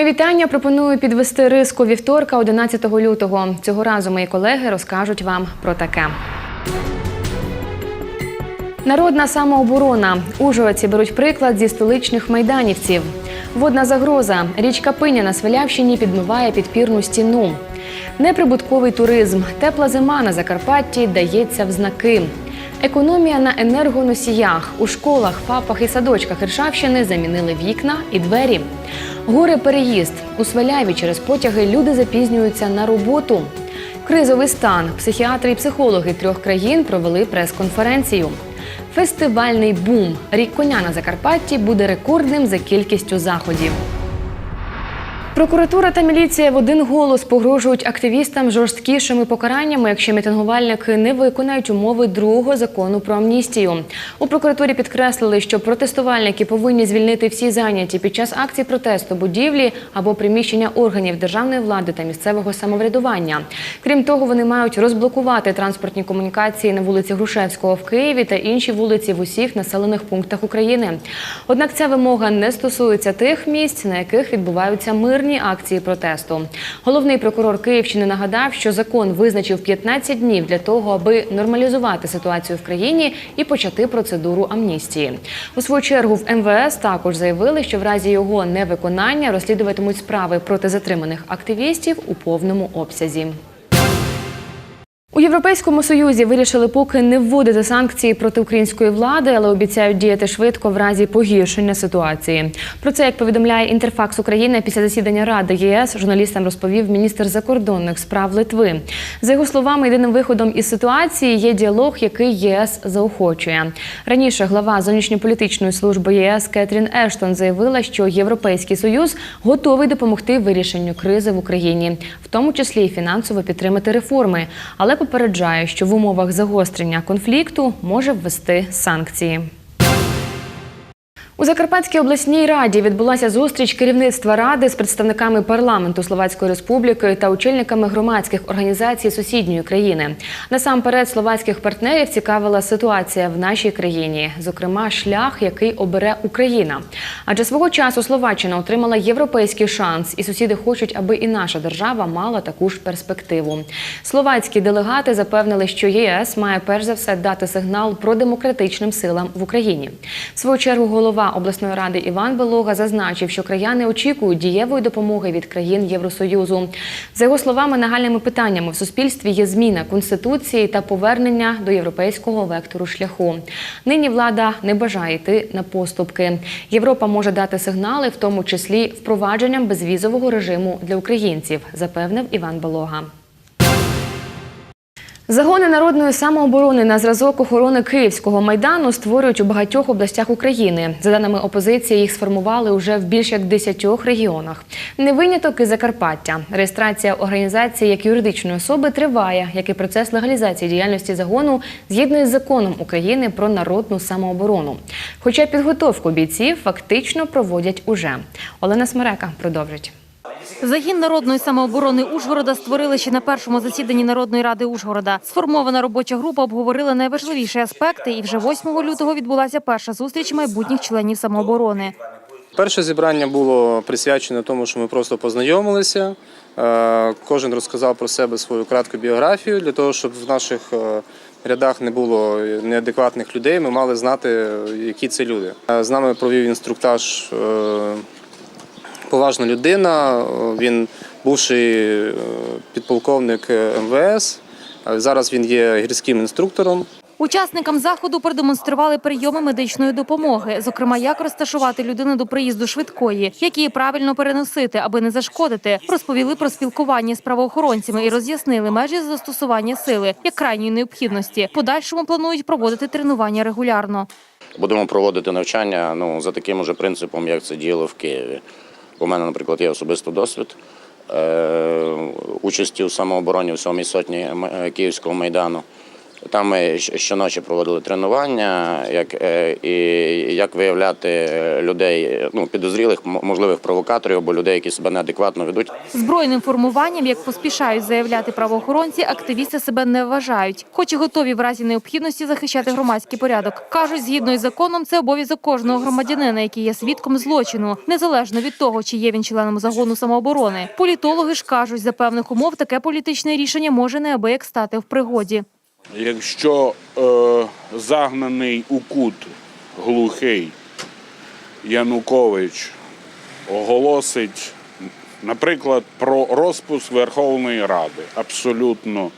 Мої вітання пропоную підвести риску вівторка 11 лютого. Цього разу мої колеги розкажуть вам про таке. Народна самооборона. Ужгородці беруть приклад зі столичних майданівців. Водна загроза. Річка Пиня на Свалявщині підмиває підпірну стіну. Неприбутковий туризм. Тепла зима на Закарпатті дається в знаки. Економія на енергоносіях. У школах, ФАПах і садочках Іршавщини замінили вікна і двері. Горе переїзд. У Сваляві через потяги люди запізнюються на роботу. Кризовий стан. Психіатри і психологи трьох країн провели прес-конференцію. Фестивальний бум. Рік коня на Закарпатті буде рекордним за кількістю заходів. Прокуратура та міліція в один голос погрожують активістам жорсткішими покараннями, якщо мітингувальники не виконають умови другого закону про амністію. У прокуратурі підкреслили, що протестувальники повинні звільнити всі зайняті під час акцій протесту будівлі або приміщення органів державної влади та місцевого самоврядування. Крім того, вони мають розблокувати транспортні комунікації на вулиці Грушевського в Києві та інші вулиці в усіх населених пунктах України. Однак ця вимога не стосується тих місць, на яких відбуваються мирні акції протесту. Головний прокурор Київщини нагадав, що закон визначив 15 днів для того, аби нормалізувати ситуацію в країні і почати процедуру амністії. У свою чергу в МВС також заявили, що в разі його невиконання розслідуватимуть справи проти затриманих активістів у повному обсязі. У Європейському Союзі вирішили поки не вводити санкції проти української влади, але обіцяють діяти швидко в разі погіршення ситуації. Про це, як повідомляє Інтерфакс України, після засідання Ради ЄС журналістам розповів міністр закордонних справ Литви. За його словами, єдиним виходом із ситуації є діалог, який єС заохочує. Раніше глава зовнішньополітичної служби ЄС Кетрін Ештон заявила, що Європейський Союз готовий допомогти вирішенню кризи в Україні, в тому числі і фінансово підтримати реформи, але попереджає, що в умовах загострення конфлікту може ввести санкції. У Закарпатській обласній раді відбулася зустріч керівництва ради з представниками парламенту Словацької республіки та очільниками громадських організацій сусідньої країни. Насамперед словацьких партнерів цікавила ситуація в нашій країні, зокрема, шлях, який обере Україна. Адже свого часу Словаччина отримала європейський шанс, і сусіди хочуть, аби і наша держава мала таку ж перспективу. Словацькі делегати запевнили, що ЄС має перш за все дати сигнал про демократичним силам в Україні. В свою чергу голова обласної ради Іван Белога зазначив, що краяни очікують дієвої допомоги від країн Євросоюзу. За його словами, нагальними питаннями в суспільстві є зміна конституції та повернення до європейського вектору шляху. Нині влада не бажає йти на поступки. Європа може дати сигнали, в тому числі впровадженням безвізового режиму для українців, запевнив Іван Белога. Загони народної самооборони на зразок охорони Київського майдану створюють у багатьох областях України. За даними опозиції, їх сформували уже в більш як 10 регіонах. Не виняток і Закарпаття. Реєстрація організації як юридичної особи триває, як і процес легалізації діяльності загону згідно із законом України про народну самооборону. Хоча підготовку бійців фактично проводять уже. Олена Смерека продовжить. Загін народної самооборони Ужгорода створили ще на першому засіданні Народної ради Ужгорода. Сформована робоча група обговорила найважливіші аспекти, і вже 8 лютого відбулася перша зустріч майбутніх членів самооборони. Перше зібрання було присвячене тому, що ми просто познайомилися. Е, Кожен розказав про себе свою кратку біографію для того, щоб в наших е, рядах не було неадекватних людей. Ми мали знати, які це люди. Е, З нами провів інструктаж е, поважна людина. Він бувший е, підполковник МВС. Е, Зараз він є гірським інструктором. Учасникам заходу продемонстрували прийоми медичної допомоги, зокрема, як розташувати людину до приїзду швидкої, як її правильно переносити, аби не зашкодити. Розповіли про спілкування з правоохоронцями і роз'яснили межі застосування сили як крайньої необхідності. Подальшому планують проводити тренування регулярно. Будемо проводити навчання ну, за таким же принципом, як це діяло в Києві. У мене, наприклад, є особистий досвід е, участі у самообороні в сьомій сотні е, Київського майдану. Там ми щоночі проводили тренування, як, е, і як виявляти людей, ну, підозрілих, можливих провокаторів або людей, які себе неадекватно ведуть. Збройним формуванням, як поспішають заявляти правоохоронці, активісти себе не вважають, хоч і готові в разі необхідності захищати громадський порядок. Кажуть, згідно із законом, це обов'язок кожного громадянина, який є свідком злочину, незалежно від того, чи є він членом загону самооборони. Політологи ж кажуть, за певних умов таке політичне рішення може неабияк стати в пригоді. Якщо е, загнаний у кут глухий Янукович оголосить, наприклад, про розпуск Верховної Ради, абсолютно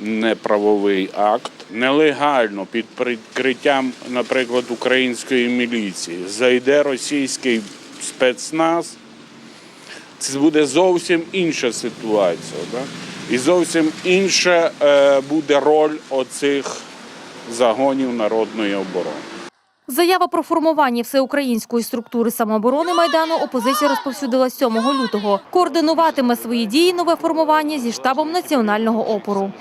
неправовий акт, нелегально під прикриттям, наприклад, української міліції, зайде російський спецназ, це буде зовсім інша ситуація. Да? І зовсім інша е, буде роль оцих загонів народної оборони. Заява про формування всеукраїнської структури самооборони майдану опозиція розповсюдила 7 лютого. Координуватиме свої дії нове формування зі штабом національного опору.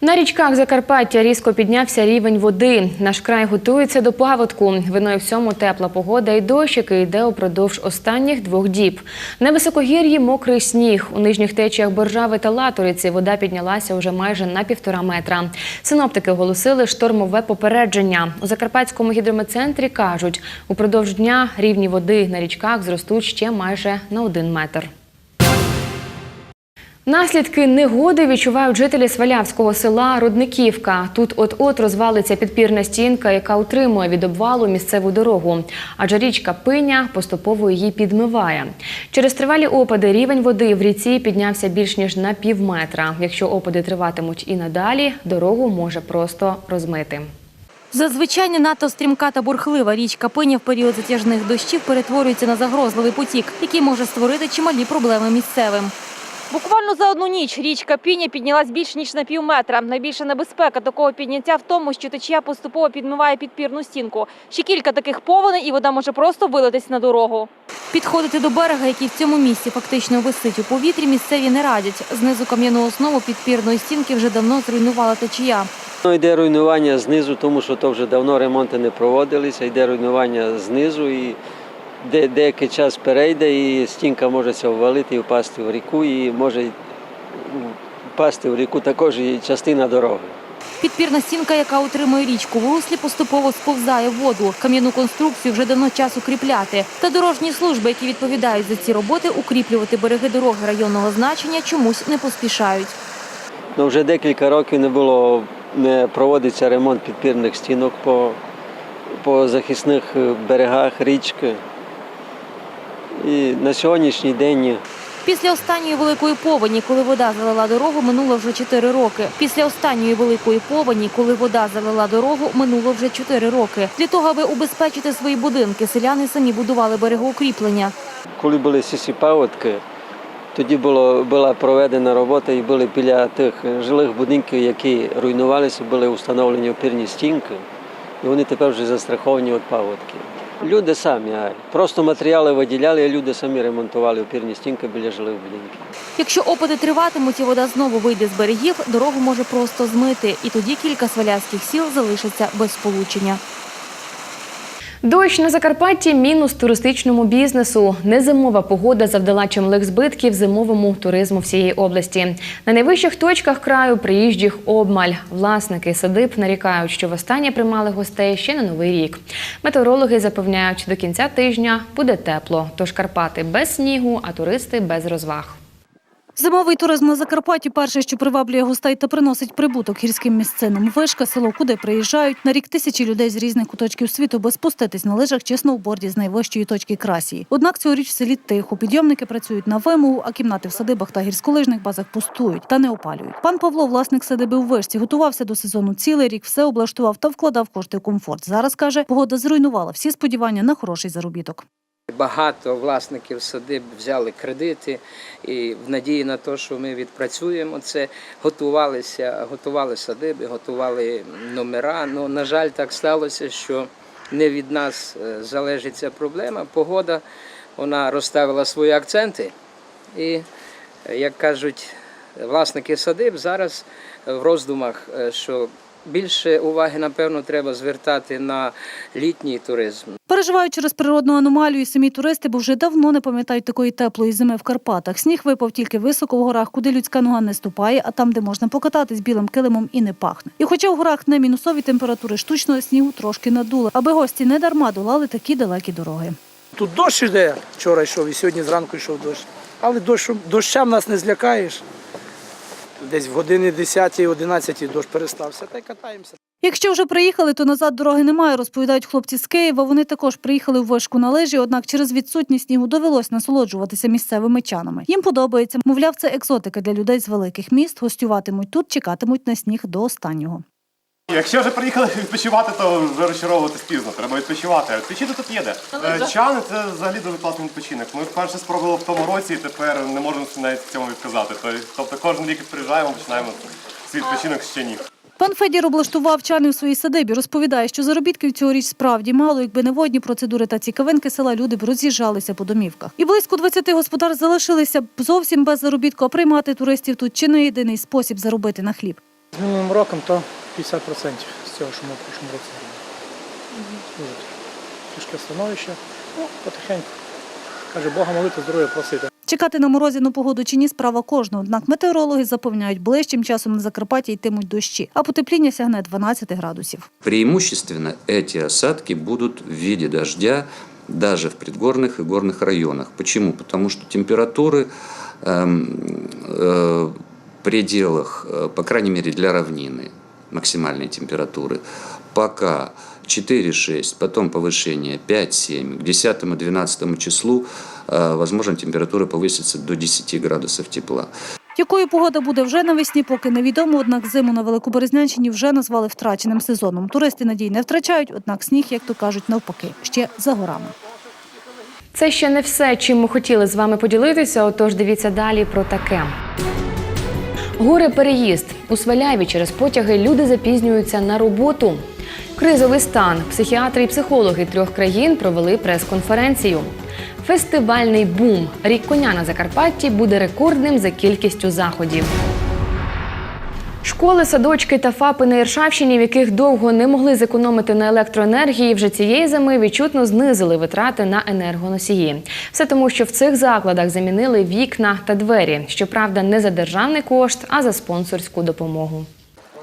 На річках Закарпаття різко піднявся рівень води. Наш край готується до паводку. Виною всьому тепла погода і дощ, який йде упродовж останніх двох діб. На високогір'ї мокрий сніг. У нижніх течіях Боржави та Латориці вода піднялася вже майже на півтора метра. Синоптики оголосили штормове попередження. У Закарпатському гідрометцентрі кажуть, упродовж дня рівні води на річках зростуть ще майже на один метр. Наслідки негоди відчувають жителі Свалявського села Рудниківка. Тут от-от розвалиться підпірна стінка, яка утримує від обвалу місцеву дорогу. Адже річка Пиня поступово її підмиває. Через тривалі опади рівень води в ріці піднявся більш ніж на пів метра. Якщо опади триватимуть і надалі, дорогу може просто розмити. Зазвичай не надто стрімка та бурхлива річка Пиня в період затяжних дощів перетворюється на загрозливий потік, який може створити чималі проблеми місцевим. Буквально за одну ніч річка Піня піднялась більш ніж на пів метра. Найбільша небезпека такого підняття в тому, що течія поступово підмиває підпірну стінку. Ще кілька таких повеней, і вода може просто вилитись на дорогу. Підходити до берега, який в цьому місці фактично висить у повітрі, місцеві не радять. Знизу кам'яну основу підпірної стінки вже давно зруйнувала течія. Ну, йде руйнування знизу, тому що то вже давно ремонти не проводилися, йде руйнування знизу і де, деякий час перейде, і стінка може ввалити і впасти в ріку, і може впасти в ріку також і частина дороги. Підпірна стінка, яка утримує річку в руслі, поступово сповзає в воду. Кам'яну конструкцію вже давно час укріпляти. Та дорожні служби, які відповідають за ці роботи, укріплювати береги дороги районного значення чомусь не поспішають. Ну, вже декілька років не було, не проводиться ремонт підпірних стінок по, по захисних берегах річки. І на сьогоднішній день Після останньої великої повені, коли вода залила дорогу, минуло вже 4 роки. Після останньої великої повені, коли вода залила дорогу, минуло вже 4 роки. Для того, аби убезпечити свої будинки, селяни самі будували берегоукріплення. коли були сісі паводки, тоді було, була проведена робота і були біля тих жилих будинків, які руйнувалися, були встановлені опірні стінки, і вони тепер вже застраховані від паводків. Люди самі, просто матеріали виділяли, а люди самі ремонтували опірні стінки біля жилих будинків. Якщо опади триватимуть і вода знову вийде з берегів, дорогу може просто змити, і тоді кілька свалявських сіл залишаться без сполучення. Дощ на Закарпатті мінус туристичному бізнесу. Незимова погода завдала чималих збитків зимовому туризму всієї області. На найвищих точках краю приїжджих обмаль. Власники садиб нарікають, що востаннє приймали гостей ще на новий рік. Метеорологи запевняють, до кінця тижня буде тепло. Тож Карпати без снігу, а туристи без розваг. Зимовий туризм на Закарпатті перше, що приваблює гостей та приносить прибуток гірським місцинам. Вишка, село, куди приїжджають на рік тисячі людей з різних куточків світу, аби спуститись на лижах чи сноуборді з найвищої точки красії. Однак цьогоріч в селі тихо. Підйомники працюють на вимогу, а кімнати в садибах та гірськолижних базах пустують та не опалюють. Пан Павло, власник садиби у вишці, готувався до сезону цілий рік, все облаштував та вкладав кошти в комфорт. Зараз каже, погода зруйнувала всі сподівання на хороший заробіток. Багато власників садиб взяли кредити і в надії на те, що ми відпрацюємо це, готувалися, готували садиби, готували номера. Ну, на жаль, так сталося, що не від нас е, залежить ця проблема. Погода вона розставила свої акценти, і, е, як кажуть, власники садиб зараз в роздумах, е, що більше уваги, напевно, треба звертати на літній туризм. Переживають через природну аномалію самі туристи, бо вже давно не пам'ятають такої теплої зими в Карпатах. Сніг випав тільки високо в горах, куди людська нога не ступає, а там, де можна покататись білим килимом і не пахне. І хоча в горах не мінусові температури, штучного снігу трошки надуло, аби гості не дарма долали такі далекі дороги. Тут дощ іде, вчора йшов і сьогодні зранку йшов дощ. Але дощ, дощем нас не злякаєш. Десь в години 10-11 дощ перестався, та й катаємося. Якщо вже приїхали, то назад дороги немає, розповідають хлопці з Києва. Вони також приїхали в вишку на лижі, однак через відсутність снігу довелось насолоджуватися місцевими чанами. Їм подобається. Мовляв, це екзотика для людей з великих міст. Гостюватимуть тут, чекатимуть на сніг до останнього. Якщо вже приїхали відпочивати, то вже розчаровуватись пізно. Треба відпочивати. А Відпочити тут є де. Е, Чани це взагалі дуже класний відпочинок. Ми вперше спробували в тому році і тепер не можемо навіть в цьому відказати. Тобто- Тобто кожен рік приїжджаємо, починаємо свій відпочинок з чинів. Пан Федір облаштував чани у своїй садибі. Розповідає, що заробітків цьогоріч справді мало, якби не водні процедури та цікавинки села, люди б роз'їжджалися по домівках. І близько 20 господар залишилися б зовсім без заробітку, а приймати туристів тут чи не єдиний спосіб заробити на хліб. З минулим роком то 50% з цього, що ми в прошлому році робили. Дуже тяжке становище. Ну, потихеньку. Каже, Бога молити, здоров'я просити. Чекати на морозяну погоду чи ні справа кожного. Однак метеорологи запевняють, ближчим часом на Закарпатті йтимуть дощі, а потепління сягне 12 градусів. Преимущественно эти осадки будут в виде дождя даже в предгорных и горных районах. Почему? Потому что температуры эм, э, в пределах, э, по крайней мере для равнины, максимальной температуры, пока 4-6, потом повышение 5-7, к 10-12 числу э, возможно температура повысится до 10 градусов тепла. Якою погода буде вже навесні, поки невідомо. Однак зиму на Великоберезнянщині вже назвали втраченим сезоном. Туристи надій не втрачають, однак сніг, як то кажуть, навпаки, ще за горами. Це ще не все, чим ми хотіли з вами поділитися. Отож, дивіться далі про таке. Горе переїзд у Сваляві через потяги люди запізнюються на роботу. Кризовий стан. Психіатри і психологи трьох країн провели прес-конференцію. Фестивальний бум. Рік коня на Закарпатті буде рекордним за кількістю заходів. Школи, садочки та ФАПи на Іршавщині, в яких довго не могли зекономити на електроенергії, вже цієї зими відчутно знизили витрати на енергоносії. Все тому, що в цих закладах замінили вікна та двері. Щоправда, не за державний кошт, а за спонсорську допомогу.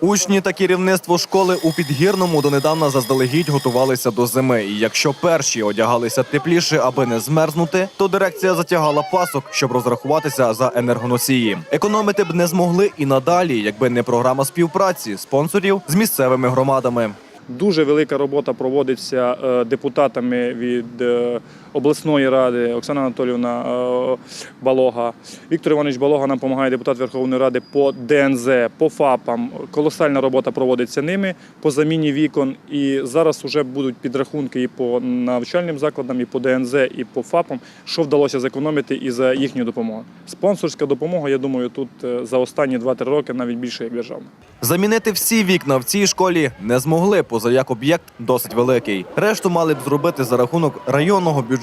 Учні та керівництво школи у Підгірному донедавна заздалегідь готувалися до зими. І якщо перші одягалися тепліше, аби не змерзнути, то дирекція затягала пасок, щоб розрахуватися за енергоносії. Економити б не змогли і надалі, якби не програма співпраці спонсорів з місцевими громадами. Дуже велика робота проводиться е, депутатами від е, обласної ради Оксана Анатолівна е, Балога. Віктор Іванович Балога нам допомагає депутат Верховної Ради по ДНЗ, по ФАПам. Колосальна робота проводиться ними по заміні вікон. І зараз вже будуть підрахунки і по навчальним закладам, і по ДНЗ, і по ФАПам, що вдалося зекономити і за їхню допомогу. Спонсорська допомога, я думаю, тут е, за останні 2-3 роки навіть більше як державна. Замінити всі вікна в цій школі не змогли, поза як об'єкт досить великий. Решту мали б зробити за рахунок районного бюджету,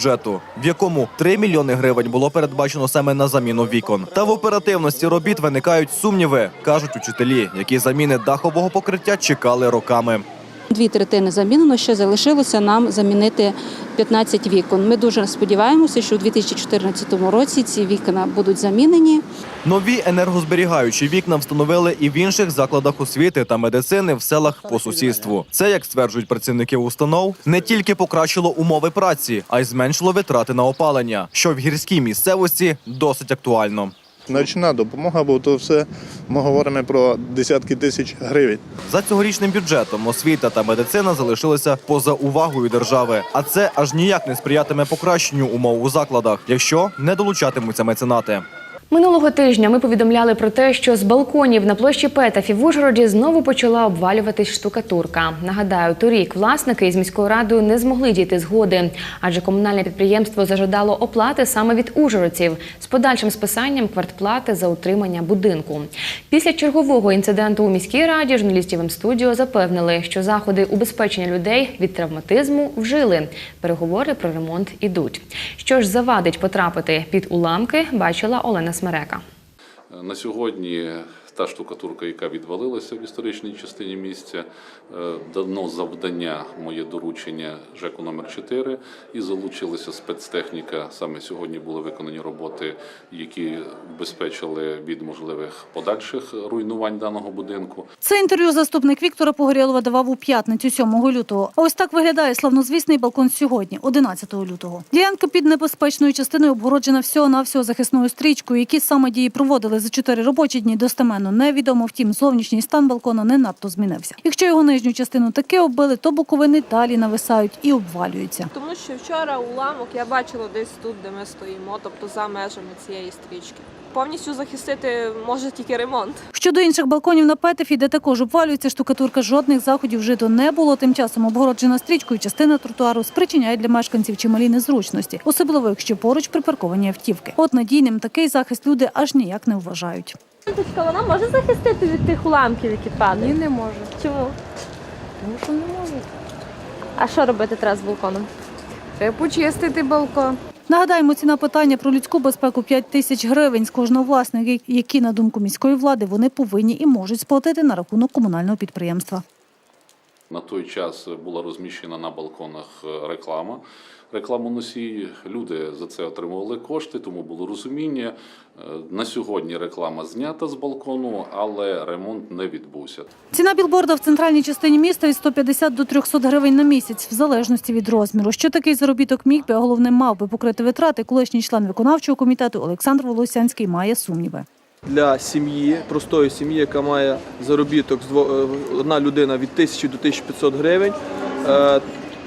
в якому 3 мільйони гривень було передбачено саме на заміну вікон. Та в оперативності робіт виникають сумніви, кажуть учителі, які заміни дахового покриття чекали роками. Дві третини замінено, ще залишилося нам замінити 15 вікон. Ми дуже сподіваємося, що у 2014 році ці вікна будуть замінені. Нові енергозберігаючі вікна встановили і в інших закладах освіти та медицини в селах по сусідству. Це, як стверджують працівники установ, не тільки покращило умови праці, а й зменшило витрати на опалення, що в гірській місцевості досить актуально. Значна допомога, бо то все ми говоримо про десятки тисяч гривень. За цьогорічним бюджетом освіта та медицина залишилися поза увагою держави, а це аж ніяк не сприятиме покращенню умов у закладах, якщо не долучатимуться меценати. Минулого тижня ми повідомляли про те, що з балконів на площі Петафі в Ужгороді знову почала обвалюватись штукатурка. Нагадаю, торік власники із міською радою не змогли дійти згоди, адже комунальне підприємство зажадало оплати саме від ужгородців з подальшим списанням квартплати за утримання будинку. Після чергового інциденту у міській раді журналістів М-студіо запевнили, що заходи убезпечення людей від травматизму вжили. Переговори про ремонт ідуть. Що ж завадить потрапити під уламки, бачила Олена Смерека. На сьогодні та штукатурка, яка відвалилася в історичній частині місця, е, дано завдання, моє доручення ЖЕКу номер 4 і залучилася спецтехніка. Саме сьогодні були виконані роботи, які убезпечили від можливих подальших руйнувань даного будинку. Це інтерв'ю заступник Віктора Погорєлова давав у п'ятницю 7 лютого. Ось так виглядає славнозвісний балкон сьогодні, 11 лютого. Ділянка під небезпечною частиною обгороджена всього-навсього захисною стрічкою, які саме дії проводили за чотири робочі дні достеменно невідомо. Втім, зовнішній стан балкона не надто змінився. Якщо його нижню частину таки оббили, то боковини далі нависають і обвалюються. Тому що вчора уламок я бачила десь тут, де ми стоїмо, тобто за межами цієї стрічки. Повністю захистити може тільки ремонт. Щодо інших балконів на Петефі, де також обвалюється штукатурка, жодних заходів вжито не було. Тим часом обгороджена стрічкою частина тротуару спричиняє для мешканців чималі незручності, особливо якщо поруч припарковані автівки. От надійним такий захист люди аж ніяк не вважають. Вона може захистити від тих уламків, які падають? Ні, не може. Чому? Тому що не може. А що робити треба з балконом? Треба почистити балкон. Нагадаємо, ціна питання про людську безпеку 5 тисяч гривень з кожного власника, які, на думку міської влади, вони повинні і можуть сплатити на рахунок комунального підприємства. На той час була розміщена на балконах е, реклама. Рекламоносії люди за це отримували кошти, тому було розуміння. Е, На сьогодні реклама знята з балкону, але ремонт не відбувся. Ціна білборда в центральній частині міста від 150 до 300 гривень на місяць, в залежності від розміру. Що такий заробіток міг би, а головне мав би покрити витрати, колишній член виконавчого комітету Олександр Волосянський має сумніви. для сім'ї, простої сім'ї, яка має заробіток е, одна людина від 1000 до 1500 гривень.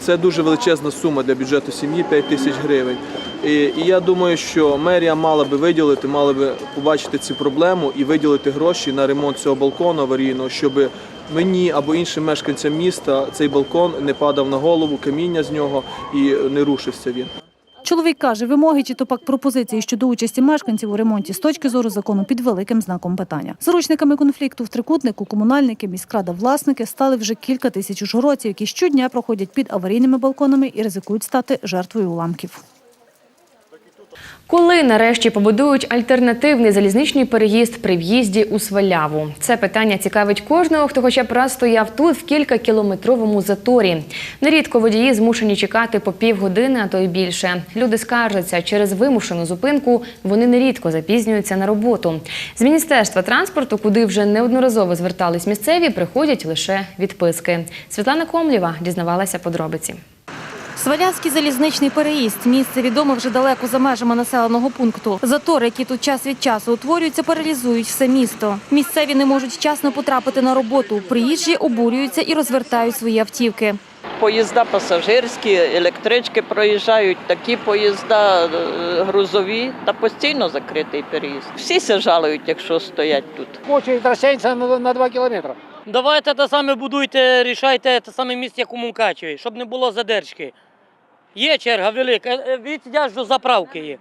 Це дуже величезна сума для бюджету сім'ї 5 тисяч гривень. І, і я думаю, що мерія мала би виділити, мала би побачити цю проблему і виділити гроші на ремонт цього балкону аварійного, щоб мені або іншим мешканцям міста цей балкон не падав на голову, каміння з нього і не рушився він. Чоловік каже, вимоги чи то пак пропозиції щодо участі мешканців у ремонті з точки зору закону під великим знаком питання. Заручниками конфлікту в трикутнику комунальники, міськрада, власники стали вже кілька тисяч ужгородців, які щодня проходять під аварійними балконами і ризикують стати жертвою уламків. Коли нарешті побудують альтернативний залізничний переїзд при в'їзді у Сваляву? Це питання цікавить кожного, хто хоча б раз стояв тут в кількакілометровому заторі. Нерідко водії змушені чекати по півгодини, а то й більше. Люди скаржаться, через вимушену зупинку вони нерідко запізнюються на роботу. З міністерства транспорту, куди вже неодноразово звертались місцеві, приходять лише відписки. Світлана Комлєва дізнавалася подробиці. Свалявський залізничний переїзд місце відоме вже далеко за межами населеного пункту. Затори, які тут час від часу утворюються, паралізують все місто. Місцеві не можуть вчасно потрапити на роботу. Приїжджі обурюються і розвертають свої автівки. Поїзда пасажирські, електрички проїжджають, такі поїзда е, грузові та постійно закритий переїзд. Всі се жалують, якщо стоять тут. Очередь розтягнеться на, на 2 кілометри. Давайте те саме будуйте, рішайте те саме місце, як у Мукачеві, щоб не було задержки. Є черга велика, е, від аж до заправки є.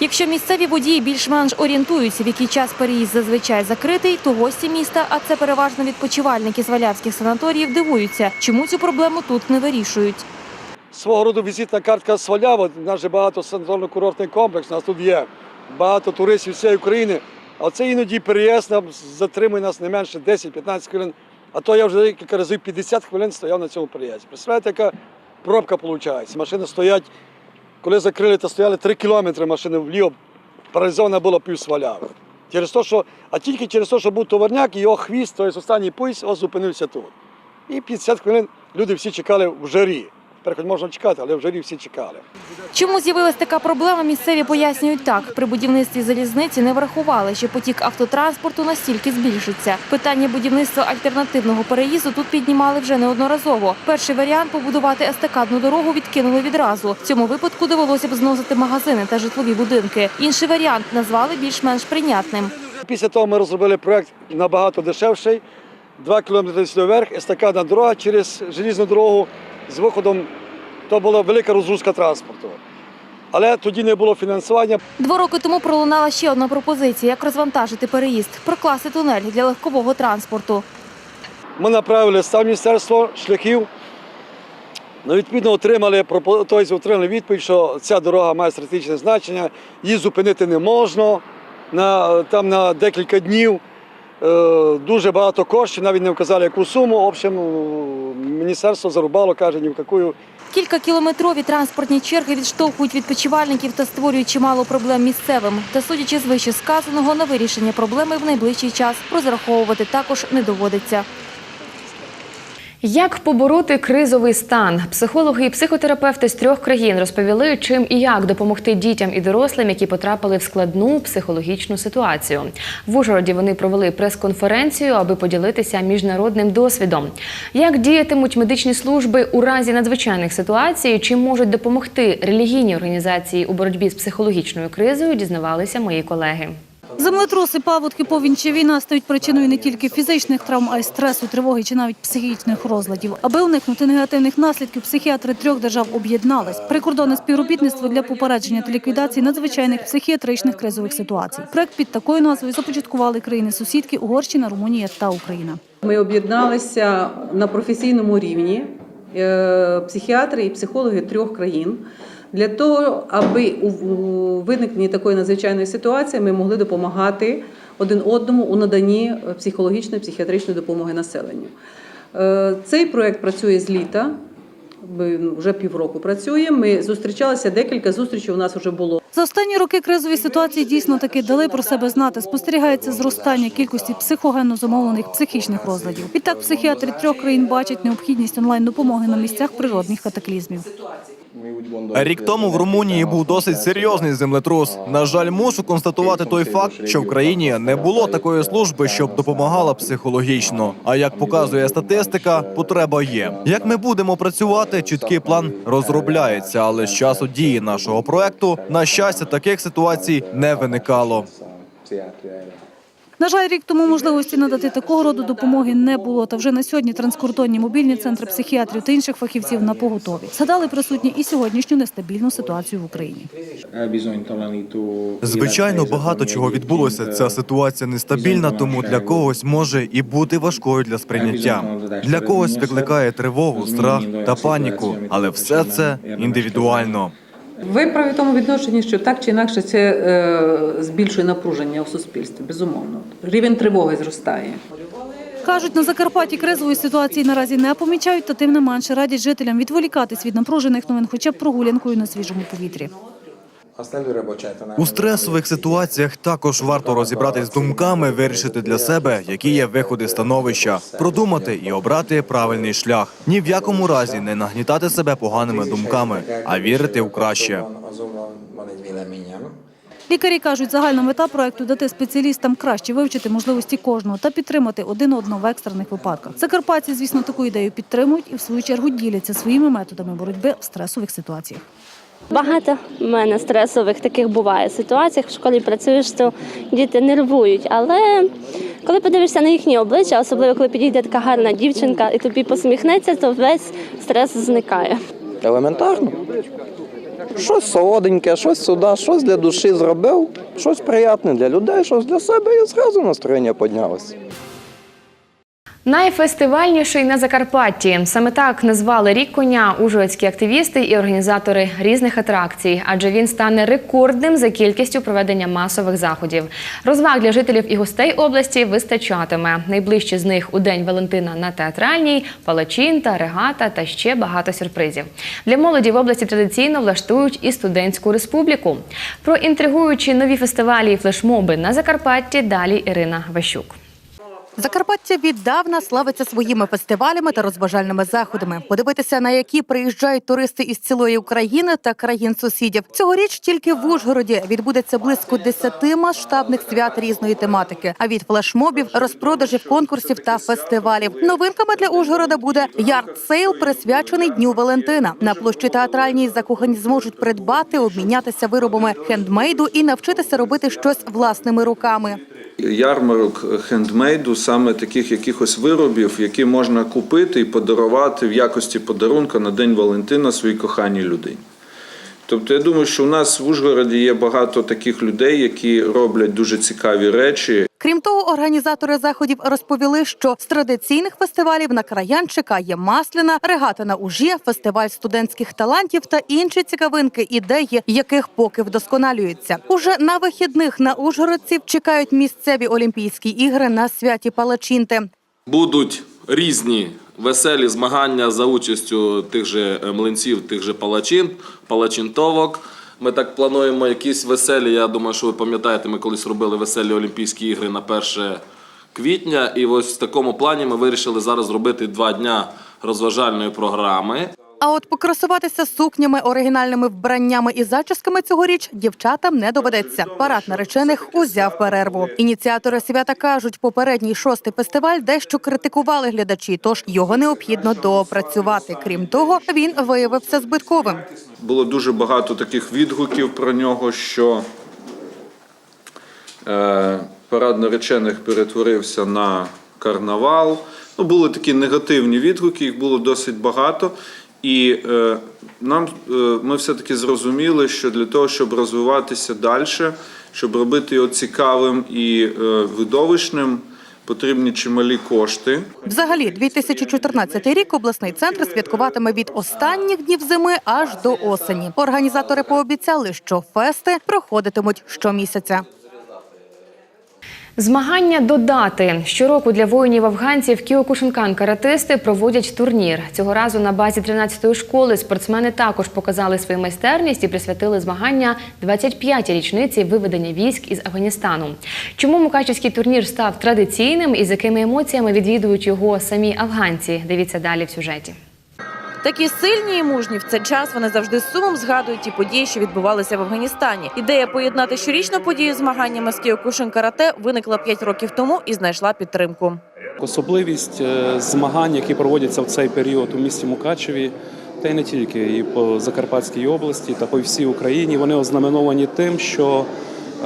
Якщо місцеві водії більш-менш орієнтуються, в який час переїзд зазвичай закритий, то гості міста, а це переважно відпочивальники з валявських санаторіїв, дивуються, чому цю проблему тут не вирішують. Свого роду візитна картка Свалява. У нас же багато санаторно-курортний комплекс. У нас тут є багато туристів з всієї України. А це іноді переїзд нам затримує нас не менше 10-15 хвилин. А то я вже декілька разів 50 хвилин стояв на цьому переїзді. Представляєте, яка пробка виходить? Машини стоять, коли закрили, то стояли 3 кілометри машини вліво, паралізована була пів Сваляви. Через то, що, а тільки через те, що був товарняк, і його хвіст, тобто останній ось зупинився тут. І 50 хвилин люди всі чекали в жарі. Тепер хоч можна чекати, але в жарі всі чекали. Чому з'явилась така проблема, місцеві пояснюють так. При будівництві залізниці не врахували, що потік автотранспорту настільки збільшиться. Питання будівництва альтернативного переїзду тут піднімали вже неодноразово. Перший варіант побудувати естакадну дорогу відкинули відразу. В цьому випадку довелося б зносити магазини та житлові будинки. Інший варіант назвали більш-менш прийнятним. Після того ми розробили проект набагато дешевший. Два кілометри вверх, естакадна дорога через желізну дорогу з виходом. То була велика розгрузка транспорту. Але тоді не було фінансування. Два роки тому пролунала ще одна пропозиція, як розвантажити переїзд, прокласти тунель для легкового транспорту. Ми направили в міністерство шляхів. Ну, відповідно, отримали тобто, отримали відповідь, що ця дорога має стратегічне значення, її зупинити не можна. на, там на декілька днів. Е, Дуже багато коштів, навіть не вказали яку суму. В общем, міністерство зарубало, каже, ні в яку Кількакілометрові транспортні черги відштовхують відпочивальників та створюють чимало проблем місцевим. Та судячи з вище сказаного, на вирішення проблеми в найближчий час розраховувати також не доводиться. Як побороти кризовий стан? Психологи і психотерапевти з трьох країн розповіли, чим і як допомогти дітям і дорослим, які потрапили в складну психологічну ситуацію. В Ужгороді вони провели прес-конференцію, аби поділитися міжнародним досвідом. Як діятимуть медичні служби у разі надзвичайних ситуацій, чим можуть допомогти релігійні організації у боротьбі з психологічною кризою, дізнавалися мої колеги. Землетруси, паводки, повінь чи війна стають причиною не тільки фізичних травм, а й стресу, тривоги чи навіть психічних розладів. Аби уникнути негативних наслідків, психіатри трьох держав об'єднались. Прикордонне співробітництво для попередження та ліквідації надзвичайних психіатричних кризових ситуацій. Проект під такою назвою започаткували країни-сусідки Угорщина, Румунія та Україна. Ми об'єдналися на професійному рівні е, психіатри і психологи трьох країн для того, аби у виникненні такої надзвичайної ситуації ми могли допомагати один одному у наданні психологічної психіатричної допомоги населенню. Е, Цей проект працює з літа. Ми вже півроку працюємо. Ми зустрічалися декілька зустрічей. У нас вже було За останні роки кризові ситуації дійсно таки дали про себе знати. Спостерігається зростання кількості психогенно замовлених психічних розладів. Відтак психіатри трьох країн бачать необхідність онлайн допомоги на місцях природних катаклізмів. Рік тому в Румунії був досить серйозний землетрус. На жаль, мушу констатувати той факт, що в країні не було такої служби, щоб допомагала психологічно. А як показує статистика, потреба є. Як ми будемо працювати, чіткий план розробляється, але з часу дії нашого проекту, на щастя, таких ситуацій не виникало. На жаль, рік тому можливості надати такого роду допомоги не було. Та вже на сьогодні транскордонні мобільні центри психіатрів та інших фахівців на поготові. Згадали присутні і сьогоднішню нестабільну ситуацію в Україні. Звичайно, багато чого відбулося. Ця ситуація нестабільна, тому для когось може і бути важкою для сприйняття. Для когось викликає тривогу, страх та паніку, але все це індивідуально. Ви праві в тому відношенні, що так чи інакше це е, збільшує напруження у суспільстві. Безумовно, рівень тривоги зростає. Кажуть, на Закарпатті кризової ситуації наразі не помічають, та тим не менше радять жителям відволікатись від напружених новин, хоча б прогулянкою на свіжому повітрі. У стресових ситуаціях також варто розібратись з думками, вирішити для себе, які є виходи становища, продумати і обрати правильний шлях. Ні в якому разі не нагнітати себе поганими думками, а вірити в краще. Лікарі кажуть, загальна мета проекту дати спеціалістам краще вивчити можливості кожного та підтримати один одного в екстрених випадках. Закарпатці, звісно, таку ідею підтримують і в свою чергу діляться своїми методами боротьби в стресових ситуаціях. Багато в мене стресових таких буває ситуацій. В школі працюєш, то діти нервують. Але коли подивишся на їхні обличчя, особливо коли підійде така гарна дівчинка і тобі посміхнеться, то весь стрес зникає. Елементарно. Щось солоденьке, щось сюди, щось для душі зробив, щось приємне для людей, щось для себе і зразу настроєння піднялося. Найфестивальніший на Закарпатті. Саме так назвали рік коня ужгородські активісти і організатори різних атракцій, адже він стане рекордним за кількістю проведення масових заходів. Розваг для жителів і гостей області вистачатиме. Найближчі з них у день Валентина на театральній, палачинта, регата та ще багато сюрпризів. Для молоді в області традиційно влаштують і студентську республіку. Про інтригуючі нові фестивалі і флешмоби на Закарпатті далі Ірина Ващук. Закарпаття віддавна славиться своїми фестивалями та розважальними заходами. Подивитися, на які приїжджають туристи із цілої України та країн-сусідів. Цьогоріч тільки в Ужгороді відбудеться близько 10 масштабних свят різної тематики. А від флешмобів, розпродажів, конкурсів та фестивалів. Новинками для Ужгорода буде ярд-сейл, присвячений Дню Валентина. На площі театральній закохані зможуть придбати, обмінятися виробами хендмейду і навчитися робити щось власними руками. Ярмарок хендмейду, саме таких якихось виробів, які можна купити і подарувати в якості подарунка на День Валентина своїй коханій людині. Тобто я думаю, що у нас в Ужгороді є багато таких людей, які роблять дуже цікаві речі. Крім того, організатори заходів розповіли, що з традиційних фестивалів на краян чекає масляна, регата на ужі, фестиваль студентських талантів та інші цікавинки, ідеї яких поки вдосконалюються. Уже на вихідних на ужгородців чекають місцеві олімпійські ігри на святі Палачинти. Будуть різні веселі змагання за участю тих же е, млинців, тих же палачин, палачинтовок. Ми так плануємо якісь веселі. Я думаю, що ви пам'ятаєте, ми колись робили веселі Олімпійські ігри на 1 квітня. І ось в такому плані ми вирішили зараз зробити два дня розважальної програми. А от покрасуватися сукнями, оригінальними вбраннями і зачісками цьогоріч дівчатам не доведеться. Парад наречених узяв перерву. Ініціатори свята кажуть, попередній шостий фестиваль дещо критикували глядачі, тож його необхідно доопрацювати. Крім того, він виявився збитковим. Було дуже багато таких відгуків про нього, що е, парад наречених перетворився на карнавал. Ну, були такі негативні відгуки, їх було досить багато. І е, нам е, ми все-таки зрозуміли, що для того, щоб розвиватися далі, щоб робити його цікавим і е, видовищним, потрібні чималі кошти. Взагалі, 2014 рік обласний центр святкуватиме від останніх днів зими аж до осені. Організатори пообіцяли, що фести проходитимуть щомісяця. Змагання до дати щороку для воїнів афганців Кіокушинкан каратисти проводять турнір. Цього разу на базі 13-ї школи спортсмени також показали свою майстерність і присвятили змагання 25-й річниці виведення військ із Афганістану. Чому мукачівський турнір став традиційним і з якими емоціями відвідують його самі афганці? Дивіться далі в сюжеті. Такі сильні і мужні в цей час вони завжди сумом згадують ті події, що відбувалися в Афганістані. Ідея поєднати щорічну подію змаганнями з Кіокушин карате виникла 5 років тому і знайшла підтримку. Особливість е, змагань, які проводяться в цей період у місті Мукачеві, та й не тільки і по Закарпатській області та по всій Україні, вони ознаменовані тим, що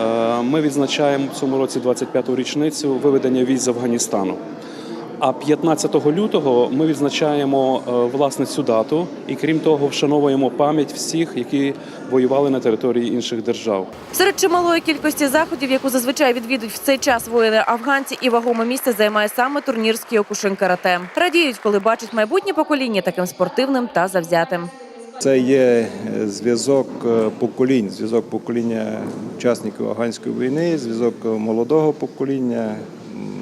е, ми відзначаємо в цьому році 25-ту річницю виведення військ з Афганістану. А 15 лютого ми відзначаємо е, власне цю дату, і крім того, вшановуємо пам'ять всіх, які воювали на території інших держав. Серед чималої кількості заходів, яку зазвичай відвідують в цей час воїни афганці, і вагоме місце займає саме турнір з Кіокушин карате. Радіють, коли бачать майбутнє покоління таким спортивним та завзятим. Це є е, зв'язок е, поколінь, зв'язок покоління учасників афганської війни, зв'язок молодого покоління.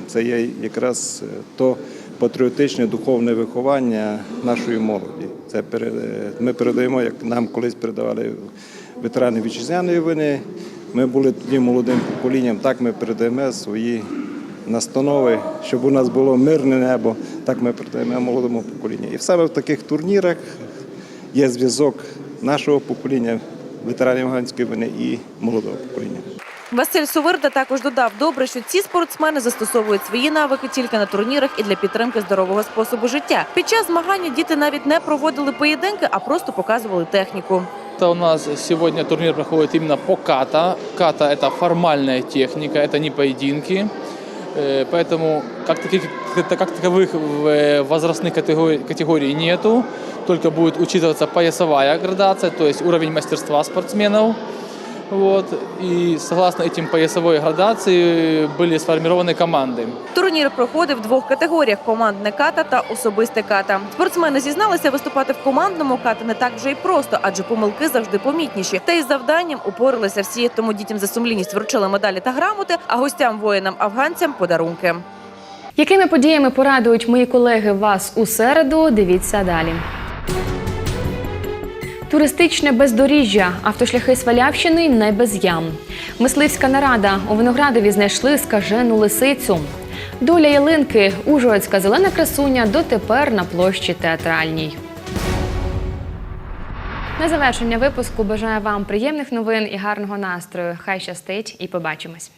Це є якраз е, то патріотичне духовне виховання нашої молоді. Це е, ми передаємо, як нам колись передавали ветерани вітчизняної війни. Ми були тоді молодим поколінням. Так ми передаємо свої настанови, щоб у нас було мирне небо. Так ми передаємо молодому поколінню. І саме в таких турнірах є зв'язок нашого покоління, ветеранів афганської війни і молодого покоління. Василь Сувирда також додав добре, що ці спортсмени застосовують свої навики тільки на турнірах і для підтримки здорового способу життя. Під час змагання діти навіть не проводили поєдинки, а просто показували техніку. Это у нас сегодня турнир проходит именно по ката. Ката – это формальная техника, это не поединки. Э, Поэтому как таких, как таковых э, возрастных категорий, категорий нету. Только будет учитываться поясовая градация, то есть уровень мастерства спортсменов. Вот. И согласно этим поясовой градации были сформированы команды. Турнір проходив в двох категоріях: командне ката та особисте ката. Спортсмени зізналися, виступати в командному ката не так вже й просто, адже помилки завжди помітніші. Та із завданням упоралися всі. Тому дітям за сумлінність вручили медалі та грамоти, а гостям воїнам афганцям подарунки. Якими подіями порадують мої колеги вас у середу? Дивіться далі. Туристичне бездоріжжя, автошляхи Свалявщини не без ям. Мисливська нарада у Виноградові знайшли скажену лисицю. Доля ялинки, Ужгородська зелена красуня дотепер на площі театральній. На завершення випуску бажаю вам приємних новин і гарного настрою. Хай щастить і побачимось.